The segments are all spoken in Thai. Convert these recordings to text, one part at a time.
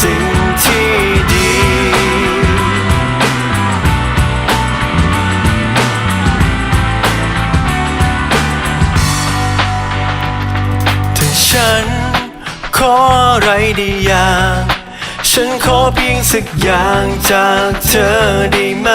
สิ่งที่ดีถ้าฉันขออะไรได้อย่างฉันขอเพียงสักอย่างจากเธอได้ไหม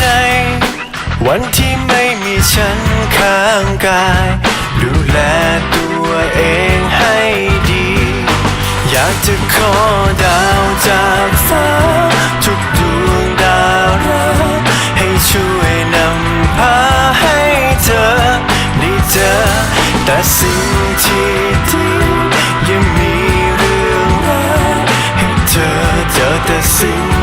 ในวันที่ไม่มีฉันข้างกายากจะขอดาวจากฟ้า ทุกดวงดาวราให้ช่วยนำพาให้เธอได้เจอแต่สิ่งที่ดียังมีเรื่องราวให้เธอเจอแต่สิ่ง